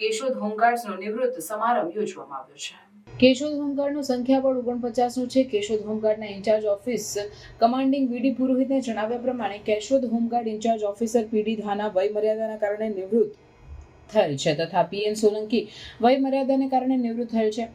કેશોદ હોમગાર્ડ્સનો નિવૃત્ત સમારંભ યોજવામાં આવ્યો છે. કેશોદ હોમગાર્ડનું સંખ્યાબળ ઓગણપચાસનું છે. કેશોદ હોમગાર્ડના ઇન્ચાર્જ ઓફિસ કમાન્ડિંગ વીડી પુરોહિતને જણાવ્યા પ્રમાણે Keshod home guard incharge officer PD Dhana વય મર્યાદાના કારણે નિવૃત્ત થયેલ છે તથા પીએન સોલંકી વય મર્યાદાને કારણે નિવૃત્ત થયેલ છે.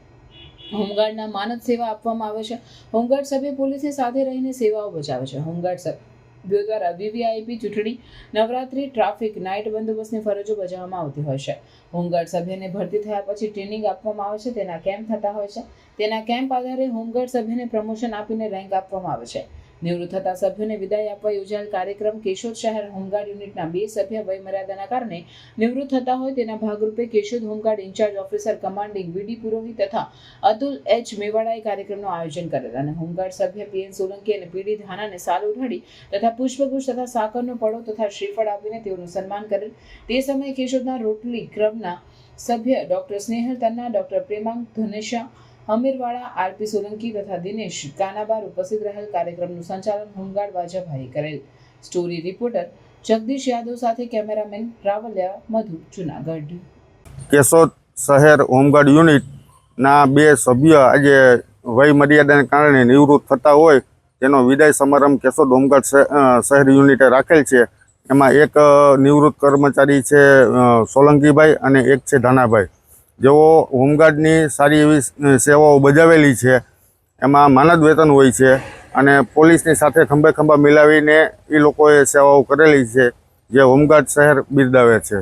હોમગાર્ડના માનદ સેવા આપવામાં આવે છે. હોમગાર્ડ સભ્ય પોલીસની સાથે રહીને સેવાઓ બજાવે છે. હોમગાર્ડ સભ્યો દ્વારા વીવીઆઈપી ચૂંટણી, નવરાત્રી, ટ્રાફિક, નાઇટ બંદોબસ્તની ફરજો બજાવવામાં આવતી હોય છે. હોમગાર્ડ સભ્યને ભરતી થયા પછી ટ્રેનિંગ આપવામાં આવે છે, તેના કેમ્પ થતા હોય છે. તેના કેમ્પ આધારે હોમગાર્ડ સભ્યને પ્રમોશન આપીને રેન્ક આપવામાં આવે છે. નિવૃત્ત થતા સભ્યોને વિદાય આપવા યોજાયેલ કાર્યક્રમ કેશોદ શહેર હોમગાર્ડ યુનિટના બે સભ્ય વયમર્યાદાના કારણે નિવૃત્ત થતા હોય તેના ભાગરૂપે Keshod home guard incharge officer commanding VD Purohit તથા અતુલ એચ મેવાડાએ કાર્યક્રમનું આયોજન કરેલ અને હોમગાર્ડ સભ્ય પીએન સોલંકી અને પીડી ધાનાને સાલ ઉઠાડી તથા પુષ્પગુચ્છ તથા સાકરનો પડો તથા શ્રીફળ આપીને તેઓનું સન્માન કરેલ. તે સમયે કેશોદના રોટલી ક્રમના સભ્ય doctor Snehal Tanna, doctor Premank Dhanesha Amirwala RP Solanki તથા દિનેશ કાનાબાર ઉપસ્થિત રહેલ કાર્યક્રમનું સંચાલન હોમગાર્ડ વાજાભાઈ કરેલ. સ્ટોરી રિપોર્ટર જગદીશ યાદવ સાથે કેમેરામેન રાવલિયા મધુ, જુનાગઢ. કેશોદ શહેર હોમગાર્ડ યુનિટના બે સભ્ય આજે વય મર્યાદાને કારણે નિવૃત્ત થતા હોય તેનો વિદાય સમારંભ કેશોદ હોમગાર્ડ શહેર યુનિટે રાખેલ છે. એમાં એક નિવૃત્ત કર્મચારી છે સોલંકીભાઈ અને એક છે ધાનાભાઈ. જેઓ હોમગાર્ડની સારી એવી સેવાઓ બજાવેલી છે, એમાં માનદ વેતન હોય છે અને પોલીસની સાથે ખંભે ખંભા મિલાવીને એ લોકોએ સેવાઓ કરેલી છે, જે હોમગાર્ડ શહેર બિરદાવે છે.